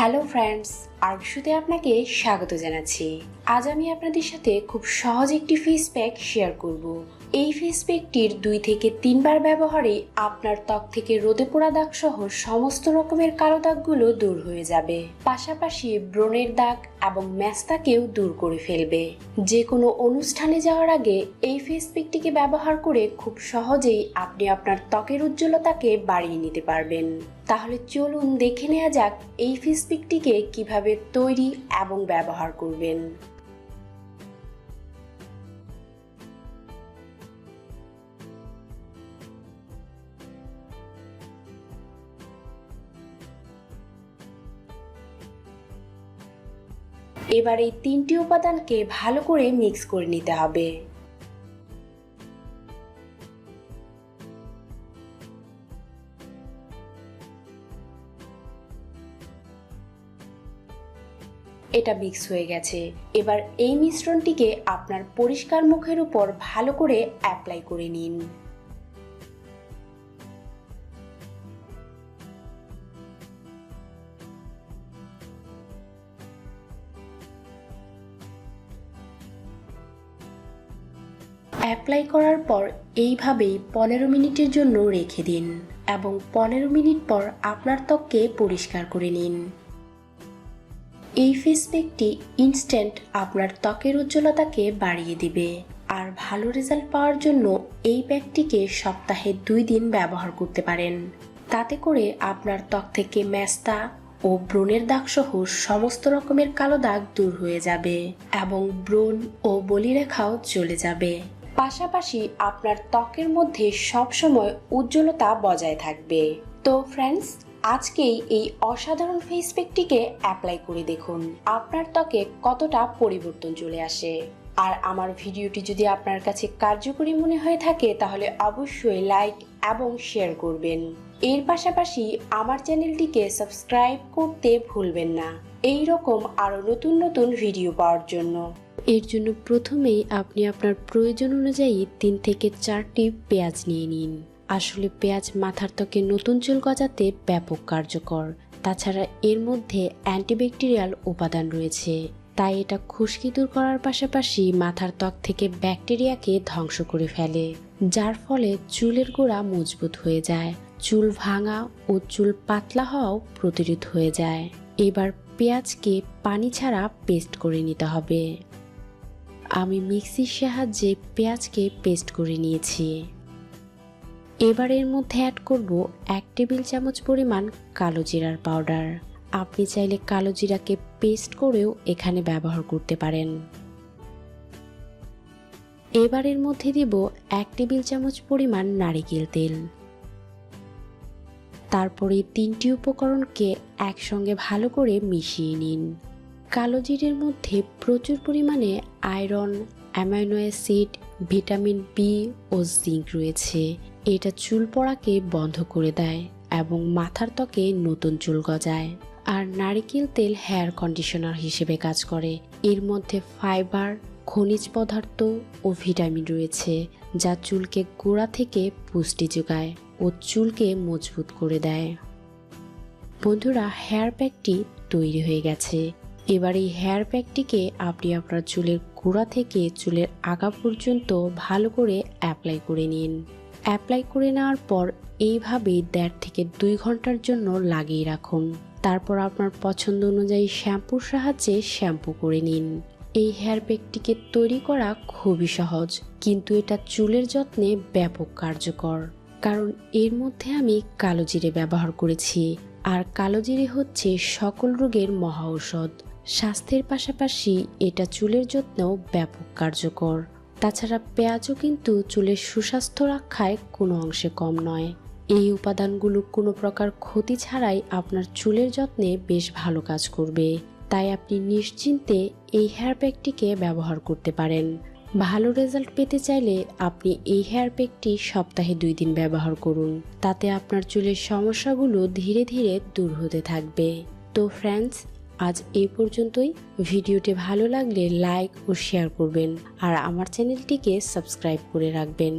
Hello friends আরশুতে আপনাকে স্বাগত জানাচ্ছি। আজ আমি আপনাদের সাথে খুব সহজ একটি ফেস প্যাক শেয়ার করব। এই ফেস প্যাকটির দুই থেকে তিনবার ব্যবহারে আপনার ত্বক থেকে রোদে পোড়া দাগ সহ সমস্ত রকমের কালো দাগগুলো দূর হয়ে যাবে। পাশাপাশি ব্রণের দাগ এবং ম্যাস্তাকেও দূর করে ফেলবে। যে কোনো অনুষ্ঠানে যাওয়ার আগে এই ফেস প্যাকটিকে ব্যবহার করে খুব সহজেই আপনি আপনার ত্বকের উজ্জ্বলতাকে বাড়িয়ে নিতে পারবেন। তাহলে চলুন দেখে নেওয়া যাক এই ফেস কীভাবে তৈরি এবং ব্যবহার করবেন। এবার এই তিনটি উপাদানকে ভালো করে মিক্স করে নিতে হবে। এটা মিক্স হয়ে গেছে। এবার এই মিশ্রণটিকে আপনার পরিষ্কার মুখের উপর ভালো করে অ্যাপ্লাই করে নিন। অ্যাপ্লাই করার পর এইভাবেই পনেরো মিনিটের জন্য রেখে দিন এবং পনেরো মিনিট পর আপনার ত্বককে পরিষ্কার করে নিন। এই ফেস প্যাকটি ইনস্ট্যান্ট আপনার ত্বকের উজ্জ্বলতাকে বাড়িয়ে দিবে। আর ভালো রেজাল্ট পাওয়ার জন্য এই প্যাকটিকে সপ্তাহে দুই দিন ব্যবহার করতে পারেন। তাতে করে আপনার ত্বক থেকে ম্যাস্তা ও ব্রণের দাগ সহ সমস্ত রকমের কালো দাগ দূর হয়ে যাবে এবং ব্রণ ও বলিরেখাও চলে যাবে। পাশাপাশি আপনার ত্বকের মধ্যে সবসময় উজ্জ্বলতা বজায় থাকবে। তো ফ্রেন্ডস আজকেই এই অসাধারণ ফেস প্যাকটিকে অ্যাপ্লাই করে দেখুন। আপনার ত্বকে কতটা পরিবর্তন চলে আসে। আর আমার ভিডিওটি যদি আপনার কাছে কার্যকরী মনে হয়ে থাকে, তাহলে অবশ্যই লাইক এবং শেয়ার করবেন। এর পাশাপাশি আমার চ্যানেলটিকে সাবস্ক্রাইব করতে ভুলবেন না। এই রকম আরও নতুন নতুন ভিডিও পাওয়ার জন্য। এর জন্য প্রথমেই আপনি আপনার প্রয়োজন অনুযায়ী তিন থেকে চারটি পেঁয়াজ নিয়ে নিন। আসলে পেঁয়াজ মাথার ত্বকে নতুন চুল গজাতে ব্যাপক কার্যকর। তাছাড়া এর মধ্যে অ্যান্টিব্যাকটেরিয়াল উপাদান রয়েছে। তাই এটা খুশকি দূর করার পাশাপাশি মাথার ত্বক থেকে ব্যাকটেরিয়াকে ধ্বংস করে ফেলে, যার ফলে চুলের গোড়া মজবুত হয়ে যায়, চুল ভাঙা ও চুল পাতলা হওয়াও প্রতিরোধ হয়ে যায়। এবার পেঁয়াজকে পানি ছাড়া পেস্ট করে নিতে হবে। আমি মিক্সির সাহায্যে পেঁয়াজকে পেস্ট করে নিয়েছি। এবার এর মধ্যে অ্যাড করব এক টেবিল চামচ পরিমাণ কালো জিরার পাউডার আপনি চাইলে কালো জিরাকে পেস্ট করেও এখানে ব্যবহার করতে পারেন। এবার এর মধ্যে দিব এক টেবিল চামচ পরিমাণ নারিকেল তেল। তারপরে তিনটি উপকরণকে একসঙ্গে ভালো করে মিশিয়ে নিন। কালো জিরের মধ্যে প্রচুর পরিমাণে iron, amino acid, vitamin B ও জিঙ্ক রয়েছে। এটা চুল পড়াকে বন্ধ করে দেয় এবং মাথার ত্বকে নতুন চুল গজায়। আর নারিকেল তেল হেয়ার কন্ডিশনার হিসেবে কাজ করে। এর মধ্যে ফাইবার, খনিজ পদার্থ ও ভিটামিন রয়েছে, যা চুলকে গোড়া থেকে পুষ্টি যোগায় ও চুলকে মজবুত করে দেয়। বন্ধুরা, হেয়ার প্যাকটি তৈরি হয়ে গেছে। এবার এই হেয়ার প্যাকটিকে আপনি আপনার চুলের গোড়া থেকে চুলের আগা পর্যন্ত ভালো করে অ্যাপ্লাই করে নিন। অ্যাপ্লাই করে নেওয়ার পর এইভাবে দেড় থেকে দুই ঘণ্টার জন্য লাগিয়ে রাখুন। তারপর আপনার পছন্দ অনুযায়ী শ্যাম্পুর সাহায্যে শ্যাম্পু করে নিন। এই হেয়ার প্যাকটিকে তৈরি করা খুবই সহজ, কিন্তু এটা চুলের যত্নে ব্যাপক কার্যকর। কারণ এর মধ্যে আমি কালো জিরে ব্যবহার করেছি, আর কালো জিরে হচ্ছে সকল রোগের মহা ঔষধ। স্বাস্থ্যের পাশাপাশি এটা চুলের যত্নেও ব্যাপক কার্যকর। তাছাড়া পেঁয়াজও কিন্তু চুলের সুস্বাস্থ্য রক্ষায় কোনো অংশে কম নয়। এই উপাদানগুলো কোনো প্রকার ক্ষতি ছাড়াই আপনার চুলের যত্নে বেশ ভালো কাজ করবে। তাই আপনি নিশ্চিন্তে এই হেয়ার প্যাকটিকে ব্যবহার করতে পারেন। ভালো রেজাল্ট পেতে চাইলে আপনি এই হেয়ার প্যাকটি সপ্তাহে দুই দিন ব্যবহার করুন। তাতে আপনার চুলের সমস্যাগুলো ধীরে ধীরে দূর হতে থাকবে। তো ফ্রেন্ডস আজ এই পর্যন্তই। ভিডিওটি ভালো লাগলে লাইক ও শেয়ার করবেন। আর আমার চ্যানেলটিকে সাবস্ক্রাইব করে রাখবেন।